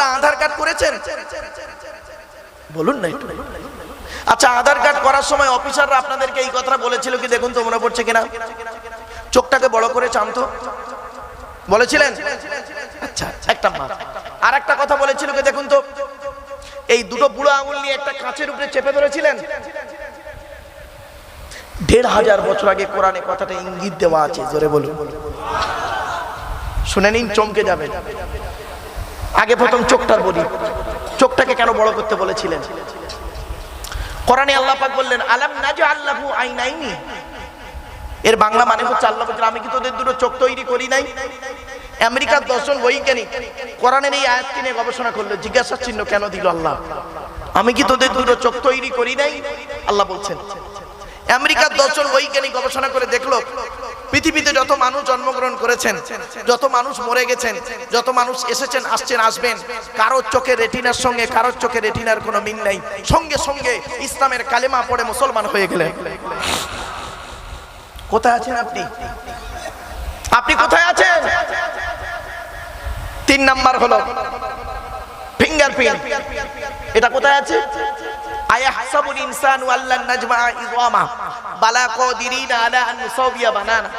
আপনারা আধার কার্ড করেছেন? বলুন না একটু আচ্ছা আধার কার্ড করার সময় অফিসাররা আপনাদেরকে এই কথাটা বলেছিল কি দেখুন তো মনে পড়ছে কিনা? চোখটাকে বড় করে চামতো বলেছিলেন? আচ্ছা একটা মাস আর একটা কথা বলেছিল কি দেখুন তো? এই দুটো বুড়ো আঙুল নিয়ে একটা কাঁচের উপরে চেপে ধরেছিলেন? দেড় হাজার বছর আগে কোরআনে কথাটা ইঙ্গিত দেওয়া আছে, জোরে বলুন। শুনে নিন, চমকে যাবেন। আগে প্রথম চোখটার বলি। চোখটাকে কেন বড় করতে বলেছিলেন? কোরআনে আল্লাহ পাক বললেন, আলাম নাজু আল্লাহু আইনাইনি? এর বাংলা মানে হচ্ছে আল্লাহ আমি কি তোদের দুটো চোখ তৈরি করি নাই? আমেরিকার দর্শন বৈজ্ঞানিক কোরআনের এই আয়াতকে নিয়ে গবেষণা করল জিজ্ঞাসা চিহ্ন কেন দিল আল্লাহ? আমি কি তোদের দুটো চোখ তৈরি করি নাই? আল্লাহ বলছেন। আমেরিকার দর্শন বৈজ্ঞানিক গবেষণা করে দেখল পৃথিবীতে যত মানুষ জন্মগ্রহণ করেছেন, যত মানুষ মরে গেছেন, যত মানুষ এসেছেন, আসছেন, আসবেন, কারোর চোখে রেটিনার সঙ্গে, কারোর চোখে রেটিনার কোনো মিল নেই। সঙ্গে সঙ্গে ইসলামের কালেমা পড়ে মুসলমান হয়ে গেলেন। কোথায় আছেন আপনি? আপনি কোথায় আছেন? তিন নাম্বার হলো ফিঙ্গারপ্রিন্ট। এটা কোথায় আছে? আয়াহসাবুল ইনসানু আল্লান নাজমা ইযওয়ামা। বালা কাদিরিনা আলা আন নুসাবিয়া বানানা।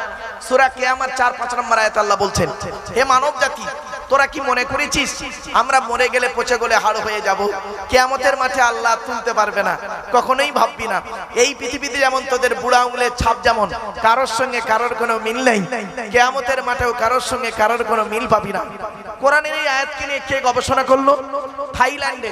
সূরা কিয়ামত 4 5 নম্বর আয়াত আল্লাহ বলছেন, হে মানব জাতি, তোরা কি মনে করেছিস আমরা মরে গেলে পচে গলে হাড় হয়ে যাব? কিয়ামতের মাঠে আল্লাহ তুলতে পারবে না। কখনোই ভাববি না। এই পৃথিবীতে যেমন তোদের বুড়া আঙুলের ছাপ যেমন, কারোর সঙ্গে কারোর কোনো মিল নেই। কিয়ামতের মাঠেও কারোর সঙ্গে কারোর কোনো মিল পাবি না। কোরআনের এই আয়াতকে নিয়ে কে গবেষণা করল? থাইল্যান্ডে।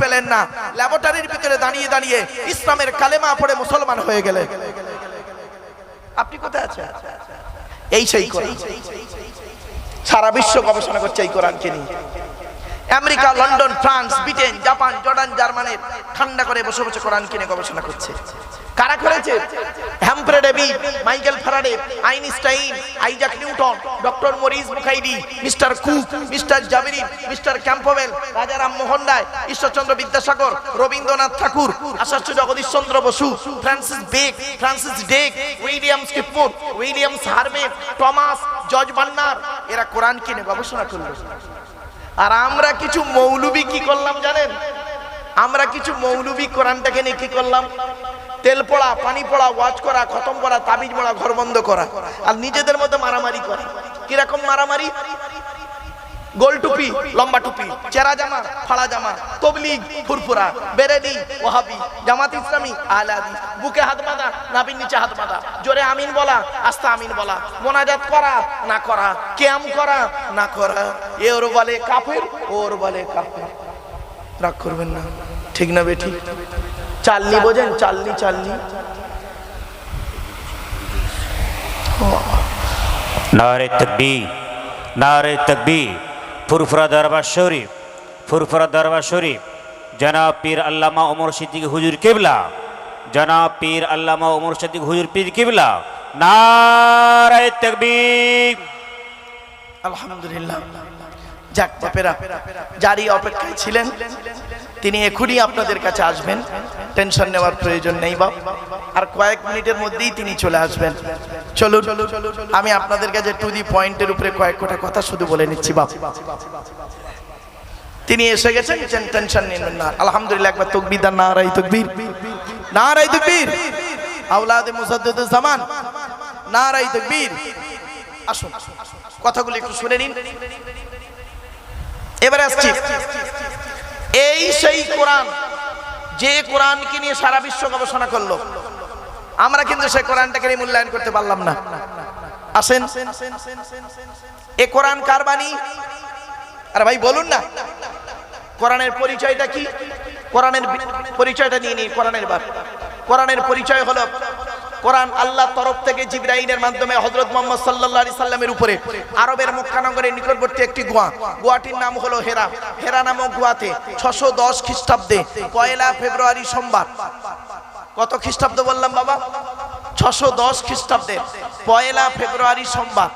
পেলেন না। ল্যাবরেটরির ভিতরে দাঁড়িয়ে দাঁড়িয়ে ইসলামের কালেমা পড়ে মুসলমান হয়ে গেলে। আপনি কোথায় আছেন? এই সেই কোরআন। সারা বিশ্ব গবেষণা করছে এই কোরআনকে নিয়ে। America, London, France, Britain, Japan, Jordan, জার্মানির ঠান্ডা করে বসে বসে কোরআন কিনে গবেষণা করছে। কারা করেছে? Humphry Davy, Michael Faraday, Einstein, Isaac Newton, doctor Maurice মুখাইডি mister Cook, mister জাবিরিন mister Campbell Rajaram Mohan Roy, Ishwarchandra Vidyasagar, Rabindranath Tagore, Acharya Jagadish Chandra Bose, Francis bake Francis day William স্কিপমোর উইলিয়ামস হার্মে টমাস, জর্জ বান্নার এরা কোরআন কিনে গবেষণা করল? আর আমরা কিছু মৌলবি কি করলাম জানেন? আমরা কিছু মৌলবি কোরআনটাকে নিয়ে কি করলাম? তেল পড়া, পানি পড়া, ওয়াজ করা, খতম করা, তাবিজ মোড়া ঘর বন্ধ করা। আর নিজেদের মধ্যে মারামারি করা। কীরকম মারামারি? গোল টুপি, লম্বা টুপি, চেরা জামা ফাড়া জামা, তবলিগ, ফুরফুরা বেরেলি ওহাবি জামাত ইসলামী, আলাদি, বুকে হাত বাঁধা নাবির নিচে হাত বাঁধা, জোরে আমিন বলা, আস্তা আমিন বলা, মোনাজাত করা, না করা, ক্যাম করা, না করা, এ ওর বলে কাফের, ওর বলে কাফের। রাগ করবেন না। ঠিক না বে ঠিক চালনি বোঝেন? চালনি চালনি। নারে তকবীর নারে তকবীর ফুরফুরা দরবার শরীফ ফুরফুরা দরবার শরীফ। জনাব পীর আল্লামা ওমর সিদ্দিক হুজুর কিবলা জনাব পীর আল্লামা ওমর সিদ্দিক হুজুর পীর কিবলা। তকবীর। আলহামদুলিল্লাহ। যাক, বাপেরা জারি অপেক্ষায় ছিলেন, তিনি এখনই আপনাদের কাছে আসবেন। টেনশন নেওয়ার প্রয়োজন নেই, বাপ। আর কয়েক মিনিটের মধ্যেই তিনি চলে আসবেন। চলুন, আমি আপনাদের কাছে টু দি পয়েন্টের উপরে কয়েক কটা কথা শুধু বলে নিচ্ছি, বাপ। তিনি এসে গেছেন টেনশন নেবেন না। আলহামদুলিল্লাহ, একবার তকবির না রাই তকবীর। না রাই তকবীর মুসাদ্দুদ জামান। না রাই তকবীর আসুন। কথাগুলো একটু শুনে নিন। এবারে আসছি। এই সেই কোরআন, যে কোরআনকে নিয়ে সারা বিশ্ব গবেষণা করল। আমরা কিন্তু সেই কোরআনটাকে মূল্যায়ন করতে পারলাম না। আসেন। এ কোরআন কার বাণী? আরে ভাই, বলুন না। কোরআনের পরিচয়টা কি? কোরআনের পরিচয়টা নিয়ে নিই, কোরআনের বার। কোরআনের পরিচয় হলো কোরআন আল্লাহ তরফ থেকে জিব্রাইলের মাধ্যমে হজরত মোহাম্মদ সাল্লাল্লাহু আলাইহি সাল্লামের উপরে, আরবের মক্কা নগরের নিকটবর্তী একটি গুহা। গুহাটির নাম হলো হেরা। হেরা নামক গুহাতে 610 খ্রিস্টাব্দে পয়লা ফেব্রুয়ারি সোমবার, কত খ্রিস্টাব্দ বললাম বাবা? ছশো দশ খ্রিস্টাব্দে পয়লা ফেব্রুয়ারি সোমবার।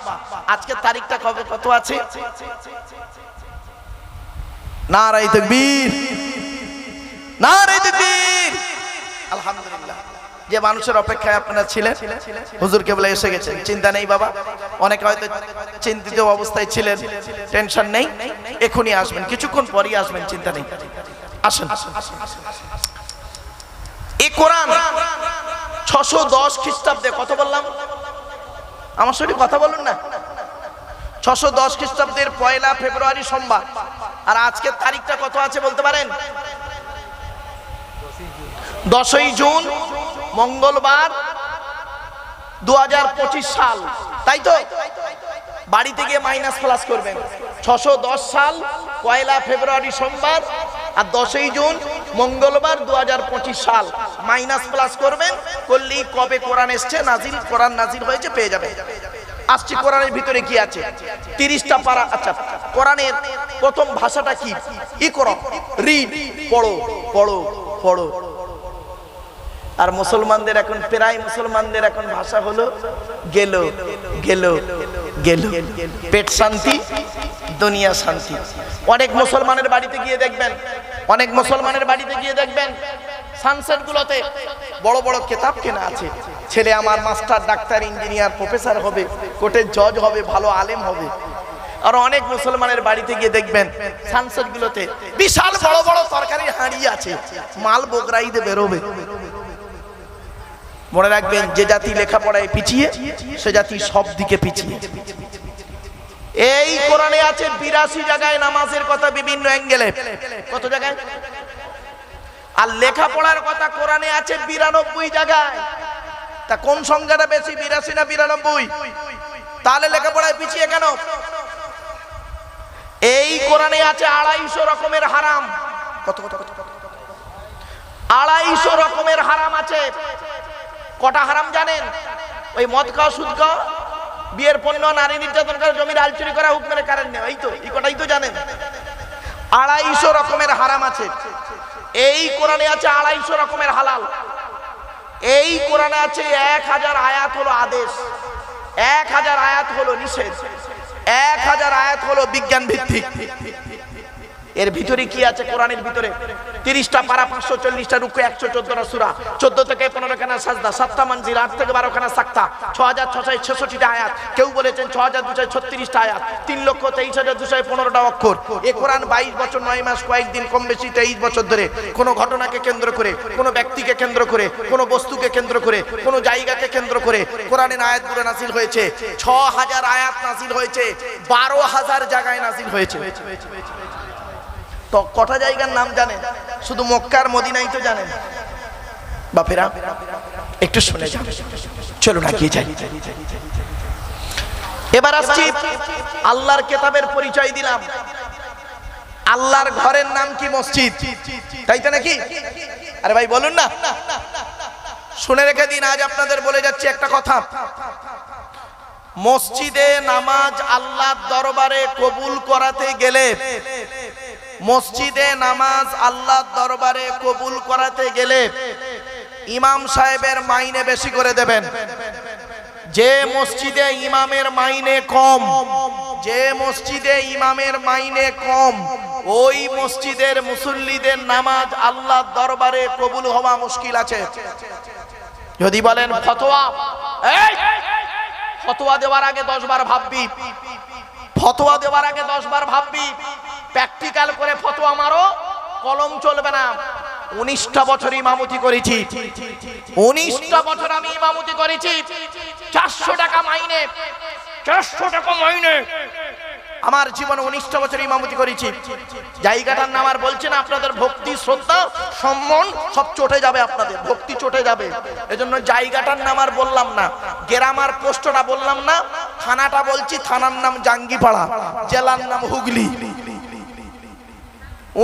আজকে তারিখটা কবে? কত আছে? নারাই তকবীর। নারাই তকবীর। আলহামদুলিল্লাহ। যে মানুষের অপেক্ষায় আপনারা ছিলেন হুজুরকে বলে এসে গেছেন চিন্তা নেই বাবা, অনেকে হয়তো চিন্তিত অবস্থায় ছিলেন, টেনশন নেই, এখনই আসবেন, কিছুক্ষণ পরেই আসবেন, চিন্তা নেই। আসেন। এই কোরআন ছশো দশ খ্রিস্টাব্দে কত বললাম? আমার সঙ্গে কথা বলুন না। ছশো দশ খ্রিস্টাব্দের পয়লা ফেব্রুয়ারি সোমবার। আর আজকের তারিখটা কত আছে বলতে পারেন? দশই জুন মঙ্গলবার দু হাজার পঁচিশ সাল, তাই তো? বাড়িতে গিয়ে মাইনাস প্লাস করবেন। ছশো সাল, পয়লা ফেব্রুয়ারি সোমবার আর দশই জুন, মঙ্গলবার দু হাজার পঁচিশ সাল। মাইনাস প্লাস করবেন, করলেই কবে কোরআন এসছে নাজিল, কোরআন নাজিল হয়েছে, পেয়ে যাবে আসছি কোরআনের ভিতরে কি আছে? তিরিশটা পারা আচ্ছা কোরআনের প্রথম ভাষাটা কি? ই করো। রিড পড়ো পড়ো পড়ো। আর মুসলমানদের এখন প্রায় মুসলমানদের এখন ভাষা হলো গেল গেল গেল। পেট শান্তি, দুনিয়া শান্তি। অনেক মুসলমানের বাড়িতে গিয়ে দেখবেন, অনেক মুসলমানের বাড়িতে গিয়ে দেখবেন সানসেট গুলোতে বড় বড় কেতাব কেনা আছে। ছেলে আমার মাস্টার ডাক্তার ইঞ্জিনিয়ার প্রফেসর হবে কোর্টের জজ হবে, ভালো আলেম হবে। আর অনেক মুসলমানের বাড়িতে গিয়ে দেখবেন সানসেট গুলোতে বিশাল বড় বড় সরকারি হাঁড়ি আছে। মাল বগরাইতে বেরোবে। মনে রাখবেন যে জাতি লেখাপড়ায় পিছিয়ে সে জাতি সব দিকে পিছিয়ে এই কোরআনে আছে বিরাশি জায়গায় নামাজের কথা বিভিন্ন অ্যাঙ্গেলে কত জায়গায় আর লেখাপড়ার কথা কোরআনে আছে বিরানব্বই জায়গায় তা কোন সংখ্যাটা বেশি বিরাশি না বিরানব্বই তাহলে লেখাপড়ায় পিছিয়ে কেন এই কোরআনে আছে আড়াইশো রকমের হারাম কত কত কত? আড়াইশো রকমের হারাম আছে কটা হারাম জানেন? ওই মদ খাওয়া সুদ খাওয়া বিয়ের পণ্য, নারী নির্যাতন করা জমির আলচুরি করা হুকমের কারণ এই তো, এই কটাই তো জানেন। আড়াইশো রকমের হারাম আছে। এই কোরআনে আছে আড়াইশো রকমের হালাল। এই কোরআনে আছে এক হাজার আয়াত হলো আদেশ। এক হাজার আয়াত হলো নিষেধ। এক হাজার আয়াত হলো বিজ্ঞান ভিত্তিক এর ভিতরে কি আছে কোরআনের ভিতরে? তিরিশটা পারা, পাঁচশো, চল্লিশটা রুকু, একশো চোদ্দটা সুরা। চোদ্দ থেকে পনেরো খানা সাজদা, সাতটা মঞ্জিল, আট থেকে বারো খানা সাক্তা ছ হাজার ছশো ছেষট্টিটা আয়াত। কেউ বলেছেন ছ হাজার দুশো ছত্রিশটা আয়াত, তিন লক্ষ তেইশ হাজার দুশো পনেরোটা অক্ষর। এ কোরআন বাইশ বছর, নয় মাস কয়েকদিন কম বেশি, তেইশ বছর ধরে কোনো ঘটনাকে কেন্দ্র করে, কোনো ব্যক্তিকে কেন্দ্র করে, কোনো বস্তুকে কেন্দ্র করে, কোনো জায়গাকে কেন্দ্র করে কোরআনের আয়াতগুলো নাসিল হয়েছে। ছ হাজার আয়াত নাসিল হয়েছে, বারো হাজার জায়গায় নাসিল হয়েছে। তো কটা জায়গার নাম জানেন? শুধু মক্কার মদিনাই তো জানেন। বাপেরা, একটু শুনে যান। চলো গিয়ে যাই। এবার আসছি আল্লাহর কেতাবের পরিচয় দিলাম। আল্লাহর ঘরের নাম কি মসজিদ? তাই তো নাকি? আরে ভাই, বলুন না। শুনে রেখে দিন, আজ আপনাদের বলে যাচ্ছি একটা কথা। মসজিদে নামাজ আল্লাহর দরবারে কবুল করাতে গেলে মসজিদে নামাজ আল্লাহর দরবারে কবুল করাতে গেলে ইমাম সাহেবের মাইনে বেশি করে দেবেন। যে মসজিদে ইমামের মাইনে কম, যে মসজিদে ইমামের মাইনে কম, ওই মসজিদের মুসল্লিদের নামাজ আল্লাহর দরবারে কবুল হওয়া মুশকিল আছে। যদি বলেন, ফতোয়া? ফতোয়া দেওয়ার আগে দশ বার ভাববি। ফতোয়া দেওয়ার আগে দশ বার ভাববি। প্র্যাকটিক্যাল করে ফতোয়া মারো কলম চলবে না। উনিশটা বছর ইমামতি করেছি। উনিশটা বছর আমি ইমামতি করেছি। চারশো টাকা মাইনে। চারশো টাকা মাইনে। আমার জীবনে উনিশটা বছর ইমামতি করেছি। জায়গাটার নাম আর বলছে না আপনাদের ভক্তি শ্রদ্ধা সম্মান সব চটে যাবে আপনাদের ভক্তি চটে যাবে। এজন্য জায়গাটার নাম আর বললাম না গ্রামার পোস্টটা বললাম না থানাটা বলছি থানার নাম জাঙ্গিপাড়া জেলার নাম হুগলি।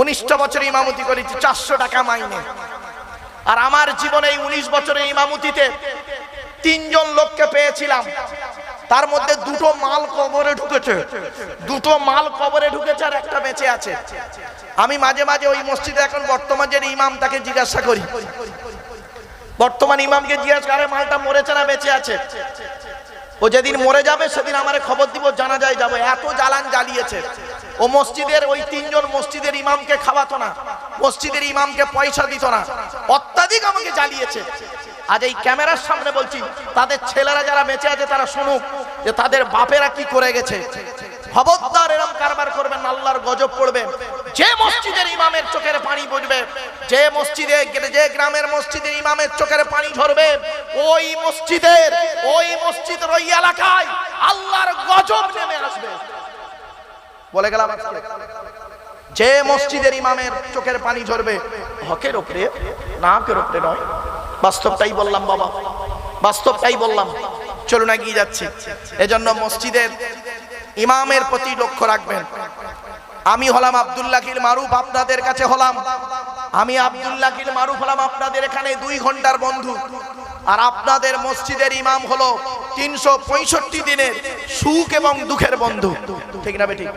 উনিশটা বছরে ইমামতি করেছি, চারশো টাকা মাইনে। আর আমার জীবনে এই উনিশ বছরের ইমামতিতে তিনজন লোককে পেয়েছিলাম। তার মধ্যে দুটো মাল কবরে ঢুকেছে। দুটো মাল কবরে ঢুকেছে আর একটা বেঁচে আছে। আমি মাঝে মাঝে ওই মসজিদে এখন বর্তমান যে ইমাম তাকে জিজ্ঞাসা করি। বর্তমান ইমামকে জিজ্ঞাসা করে মালটা মরেছে না বেঁচে আছে? ও যেদিন মরে যাবে, সেদিন আমারে খবর দিব, জানা যায় যাব। এত জ্বালান জ্বালিয়েছে। ও মসজিদের ওই তিনজন মসজিদের ইমামকে খাওয়াতো না। মসজিদের ইমামকে পয়সা দিত না। অত্যাধিক আমাকে জ্বালিয়েছে। আজ এই ক্যামেরার সামনে বলছি, তাদের ছেলেরা যারা বেঁচে আছে তারা শুনুক যে তাদের বাপেরা কি করে গেছে। খবরদার এরম কারবার করবেন আল্লাহর গজব পড়বে। যে মসজিদের ইমামের চোখের পানি পড়বে যে মসজিদে যে গ্রামের মসজিদের ইমামের চোখের পানি ঝরবে, ওই মসজিদের ওই মসজিদের ওই এলাকায় আল্লাহর গজব নেমে আসবে। বলে গেলাম যে মসজিদের ইমামের চোখের পানি ঝরবে, হকের ওপরে না হকের ওপরে নয় বাস্তবটাই বললাম বাবা বাস্তবটাই বললাম, চলুন এগিয়ে যাচ্ছি, এজন্য মসজিদের ইমামের প্রতি লক্ষ্য রাখবেন, আমি হলাম আব্দুল্লাহিল মারুফ, আপনাদের কাছে হলাম, আমি আব্দুল্লাহিল মারুফ হলাম আপনাদের এখানে দুই ঘণ্টার বন্ধু, আর আপনাদের মসজিদের ইমাম হলো তিনশো পঁয়ষট্টি দিনের সুখ এবং দুঃখের বন্ধু। ঠিক না বেঠিক?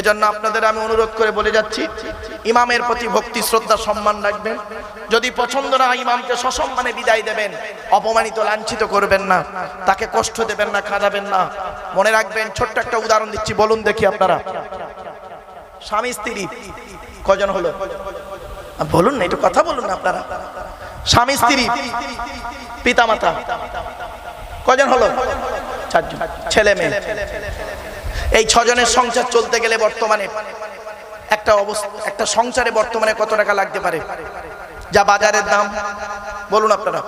এজন্য আপনাদের আমি অনুরোধ করে বলে যাচ্ছি, ইমামের প্রতি ভক্তি, শ্রদ্ধা, সম্মান রাখবেন। যদি পছন্দ না ইমামকে সসম্মানে বিদায় দেবেন, অপমানিত, লাঞ্ছিত করবেন না, তাকে কষ্ট দেবেন না খাজাবেন না। মনে রাখবেন, ছোট্ট একটা উদাহরণ দিচ্ছি, বলুন দেখি আপনারা। স্বামী, স্ত্রী, কজন হলো? বলুন না, একটু কথা বলুন না আপনারা। স্বামী, স্ত্রী পিতা মাতা কজন হলো? চারজন। ছেলে মেয়ে। এই ছজনের সংসার চলতে গেলে বর্তমানে একটা অবস্থা, একটা সংসারে বর্তমানে কত টাকা লাগতে পারে? যা বাজারের দাম, বলুন আপনারা।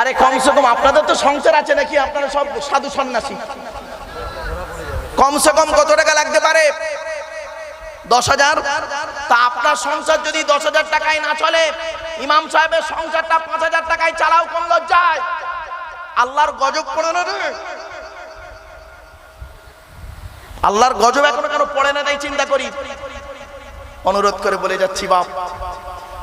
আরে কমসে কম আপনাদের তো সংসার আছে নাকি? আপনারা সব সাধু সন্ন্যাসী। কমসে কম কত টাকা লাগতে পারে? দশ হাজার। তা আপনার সংসার যদি দশ হাজার টাকায় না চলে, ইমাম সাহেবের সংসারটা পাঁচ হাজার টাকায় চালাও কোন লজ্জায়। আল্লাহর গজব পড়ে না রে। আল্লাহর গজব এখনও কেন পড়ে না তাই চিন্তা করি। অনুরোধ করে বলে যাচ্ছি, বাপ।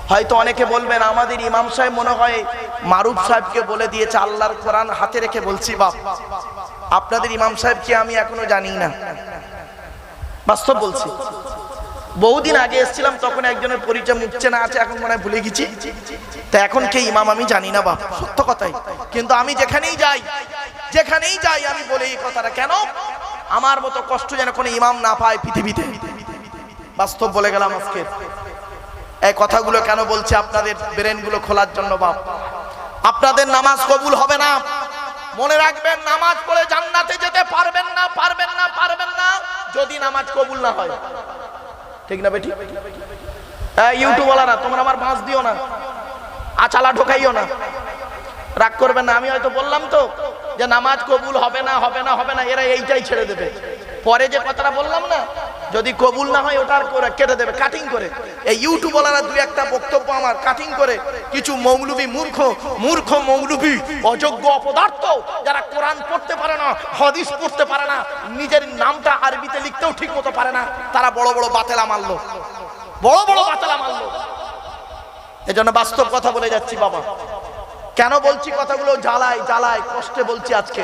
হয়তো অনেকে বলবেন, আমাদের ইমাম সাহেব মনে হয় মারুফ সাহেবকে বলে দিয়েছে, আল্লাহর কোরআন হাতে রেখে বলছি, বাপ। আপনাদের ইমাম সাহেবকে আমি এখনও জানি না। বাস্তব বলছি। বহুদিন আগে এসেছিলাম, তখন একজনের পরিচয় মুখছে না আছে, এখন মনে হয় ভুলে গেছি। তা এখন কে ইমাম আমি জানি না বাপ, সত্য কথাই। কিন্তু আমি যেখানেই যাই যেখানেই যাই, আমি বলি এই কথাটা, কেন? আমার মতো কষ্ট যেন কোনো ইমাম না পায় পৃথিবীতে। বাস্তব বলে গেলাম আজকে। এই কথাগুলো কেন বলছে আপনাদের ব্রেনগুলো খোলার জন্য বাপ? আপনাদের নামাজ কবুল হবে না। মনে রাখবেন, নামাজ পড়ে জান্নাতে যেতে পারবেন না পারবেন না পারবেন না, যদি নামাজ কবুল না হয়। ঠিক না বেটি? ইউটিউব না তোমরা আমার বাঁশ দিও না। আচালা ঢোকাইও না। রাগ করবে না, আমি হয়তো বললাম তো যে নামাজ কবুল হবে না হবে না হবে না, এরা এইটাই ছেড়ে দেবে। পরে যে কথাটা বললাম না যদি কবুল না হয় ওটার করে কেটে দেবে কাটিং করে। এই ইউটিউবওয়ালারা দুই একটা বক্তব্য আমার কাটিং করে। কিছু মৌলবি মূর্খ মূর্খ মৌলবি, অযোগ্য অপদার্থ, যারা কোরআন পড়তে পারে না, হদিস পড়তে পারে না, নিজের নামটা আরবিতে লিখতেও ঠিক মতো পারে না, তারা বড় বড় বাতেলা মারলো। বড় বড় বাতেলা মারলো। এজন্য বাস্তব কথা বলে যাচ্ছি, বাবা। কেন বলছি কথাগুলো? জ্বালায় জ্বালায়, কষ্টে বলছি আজকে।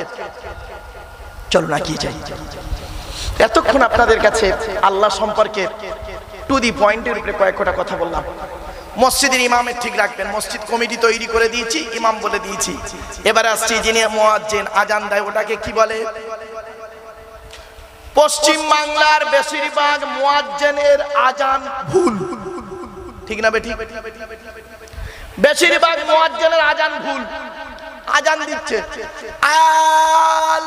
চলো না কি যাই। এতক্ষণ আপনাদের কাছে আল্লাহ সম্পর্কে টু দি পয়েন্টের উপরে কয়েকটা কথা বললাম। মসজিদের ইমামের ঠিক রাখবেন, মসজিদ কমিটি তৈরি করে দিয়েছি, ইমাম বলে দিয়েছি। এবারে আসছি যিনি মোয়াজ্জেন আজান দেয়, ওটাকে কি বলে? পশ্চিম বাংলার বেশিরভাগ মোয়াজ্জেনের আজান ভুল। ঠিক না বেঠিক? বেশিরভাগ মোয়াজ্জেনের আজান ভুল। আজান দিচ্ছে। আল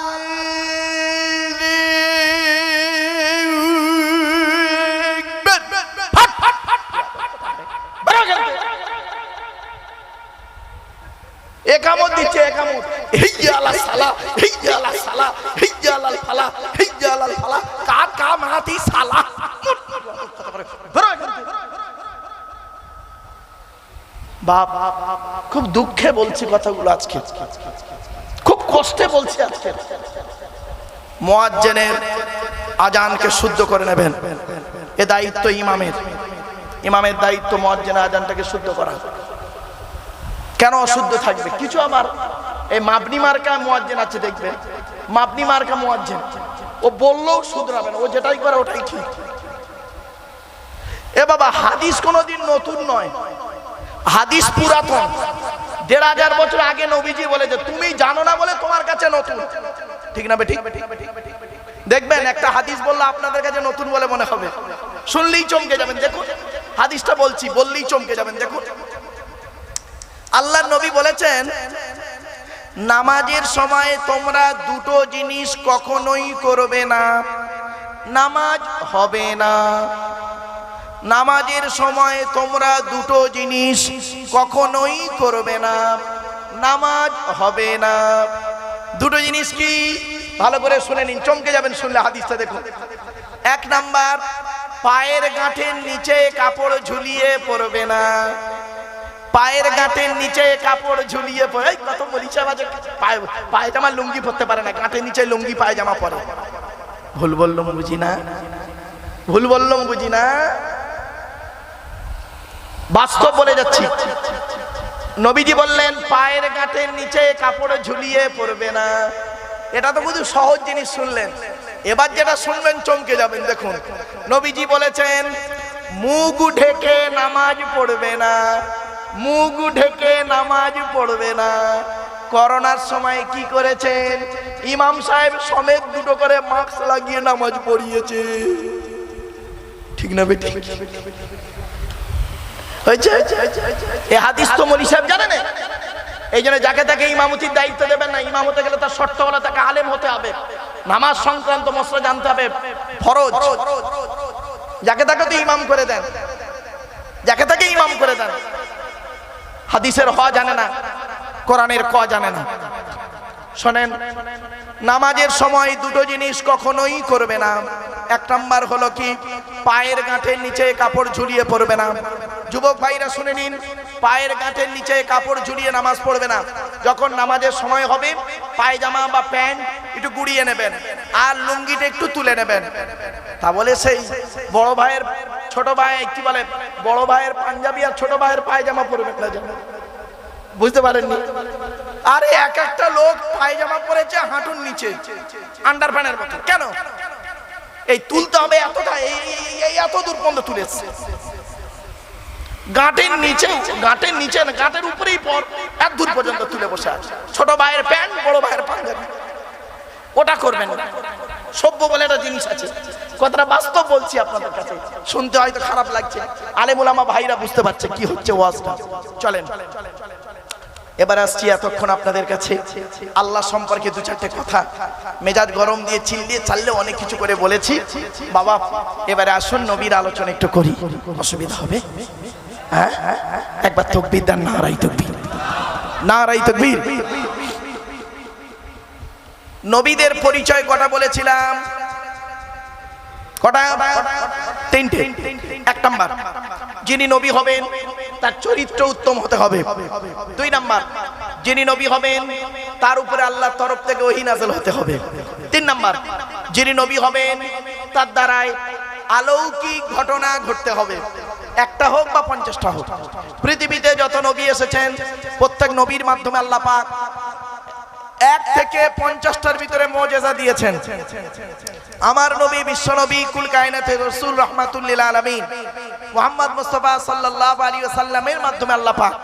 একামত দিচ্ছে একামত। সালা সালা ফালা ফালা। কার কা মাতি সালা? খুব দুঃখে বলছি কথাগুলো আজকে। খুব কষ্টে বলছি আজকে। মোয়াজ্জেনের আজানকে শুদ্ধ করে নেবেন। এ দায়িত্ব ইমামের। ইমামের দায়িত্ব মোয়াজ্জেনের আজানটাকে শুদ্ধ করা। কেন অশুদ্ধ থাকবে? কিছু আবার এই মাপনি মার্কা মোয়াজ্জেন আছে দেখবে মাপনি মার্কা মোয়াজ্জেন। ও বললেও শুধরাবে না, ও যেটাই করে ওটাই ঠিক। এ বাবা, হাদিস কোনোদিন নতুন নয়। হাদিস পুরাতন। দেড় হাজার বছর আগে নবীজি বলেছে তুমি জানো না বলে তোমার কাছে নতুন। ঠিক না ঠিক? দেখবেন, একটা হাদিস বললে আপনাদের কাছে নতুন বলে মনে হবে। শুনলেই চমকে যাবেন। দেখুন হাদিসটা বলছি, বললেই চমকে যাবেন, দেখুন। আল্লাহ নবী বলেছেন, নামাজের সময় তোমরা দুটো জিনিস কখনোই করবে না। নামাজ হবে না। নামাজের সময় তোমরা দুটো জিনিস কখনোই করবে না। নামাজ হবে না। দুটো জিনিস কি? ভালো করে শুনে নিন, চমকে যাবেন শুনলে হাদিসটা দেখুন। এক নাম্বার পায়ের গাঁঠের নিচে কাপড় ঝুলিয়ে পড়বে না। পায়ের গাঁটের নিচে কাপড় ঝুলিয়ে পড়ে। কত বলিছে বাজে। পায়ে পায়জামা লুঙ্গি পরতে পারে না। গাঁটের নিচে লুঙ্গি পায়জামা পরে। ভুল বললাম বুঝি না? ভুল বললাম বুঝি না? বাস্তব বলে যাচ্ছি। নবীজি বললেন, পায়ের গাঁটের নিচে কাপড় ঝুলিয়ে পড়বে না। এটা তো শুধু সহজ জিনিস শুনলেন। এবার যেটা শুনবেন চমকে যাবেন, দেখুন। নবীজি বলেছেন মুখ ঢেকে নামাজ পড়বে না মুখ ঢেকে নামাজ পড়বে না। করোনার সময় কি করেছেন? ইমাম সাহেব সমেত দুটো করে মাস্ক লাগিয়ে নামাজ পড়িয়েছে। ঠিক না বেটি এ হাদিস তো মলি সাহেব জানে না। এই জন্য যাকে তাকে ইমামতির দায়িত্ব দেবেন না ইমাম হতে গেলে তার শর্ত হলে তাকে আলেম হতে হবে। নামাজ সংক্রান্ত মশলা জানতে হবে। ফরজ। যাকে তাকে তো ইমাম করে দেন। যাকে তাকে ইমাম করে দেন। হাদিসের হ জানে না, কোরআনের ক জানে না। শোনেন, নামাজের সময় দুটো জিনিস কখনোই করবে না। এক নাম্বার হলো কি, পায়ের গাঁঠের নিচে কাপড় ঝুলিয়ে পড়বে না। যুবক ভাইরা শুনে নিন, পায়ের গাঁঠের নিচে কাপড় ঝুলিয়ে নামাজ পড়বে না। যখন নামাজের সময় হবে, পায়জামা বা প্যান্ট একটু গুড়িয়ে নেবেন, আর লুঙ্গিটা একটু তুলে নেবেন। তা বলে সেই বড় ভাইয়ের ছোট ভাই, কি বলে, বড় ভাইয়ের পাঞ্জাবি আর ছোট ভাইয়ের পায়জামা পরবে না। বুঝতে পারেননি? আরে এক একটা লোক পায়জামা পরেছে হাঁটুর নিচে, আন্ডার প্যানের মতো। কেন? এই তুলতে হবে এতটা এই এত দূর পর্যন্ত তুলেছে। গাঁটের নিচে গাঁটের নিচে না, গাঁটের উপরেই পর, এক দূর পর্যন্ত তুলে বসে আছে। ছোট ভাইয়ের প্যান্ট, বড় ভাইয়ের পাঞ্জাবি। ওটা করবেন সভ্য বলে একটা জিনিস আছে। কথাটা বাস্তব বলছি আপনাদের কাছে। শুনতে হয়তো খারাপ লাগছে। আলেমুলামা ভাইরা বুঝতে পারছে কি হচ্ছে ওয়াজটা। চলেন। এবার আসছি এতক্ষণ আপনাদের কাছে। আল্লাহ সম্পর্কে দু চারটে কথা। মেজাজ গরম দিয়ে চিল্লিয়ে চাললে অনেক কিছু করে বলেছি। বাবা, এবারে আসুন, নবীর আলোচনা একটু করি। অসুবিধা হবে? হ্যাঁ একবার তকবির দেন, নারাই তকবির। নারাই তকবির। নবীদের পরিচয় কটা বলেছিলাম? কটা? তিনটে। এক নাম্বার, যিনি নবী হবেন, তার চরিত্র উত্তম হতে হবে। দুই নাম্বার, যিনি নবী হবেন, তার উপরে আল্লাহর তরফ থেকে ওহি হতে হবে। তিন নাম্বার, যিনি নবী হবেন, তার দ্বারাই আলৌকিক ঘটনা ঘটতে হবে। একটা হোক বা পঞ্চাশটা হোক। পৃথিবীতে যত নবী এসেছেন, প্রত্যেক নবীর মাধ্যমে আল্লাহ পাক এক থেকে পঞ্চাশটার ভিতরে মজেজা দিয়েছেন। আমার নবী বিশ্ব নবী, কুল কায়নাতে রসুল রহমাতুল্লিল আলমিন মোহাম্মদ মুস্তফা সাল্লাল্লাহু আলী ওয়াসাল্লামের মাধ্যমে আল্লাহ পাক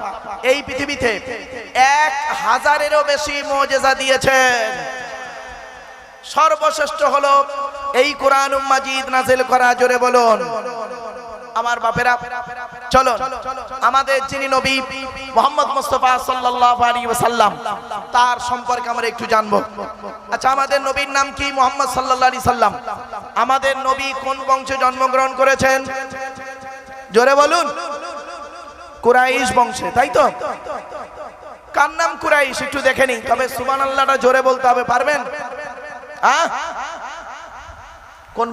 এই পৃথিবীতে এক হাজারেরও বেশি মজেজা দিয়েছেন। সর্বশ্রেষ্ঠ হলো এই কোরআন মাজিদ নাজিল করা, জোরে বলুন। আমার বাপেরা চলো আমাদের যিনি নবী মোহাম্মদ মুস্তফা সাল্লাল্লাহু আলাইহি ওয়াসাল্লাম, তার সম্পর্কে আমরা একটু জানব। আচ্ছা আমাদের নবীর নাম কি মোহাম্মদ সাল্লাল্লাহু আলাইহি সাল্লাম আমাদের নবী কোন বংশে জন্মগ্রহণ করেছেন? জোরে বলুন। কুরাইশ বংশে, তাই তো? কার নাম কুরাইশ? একটু দেখে নিন তবে সুবহানাল্লাহটা জোরে বলতে হবে, পারবেন? হ্যাঁ কোন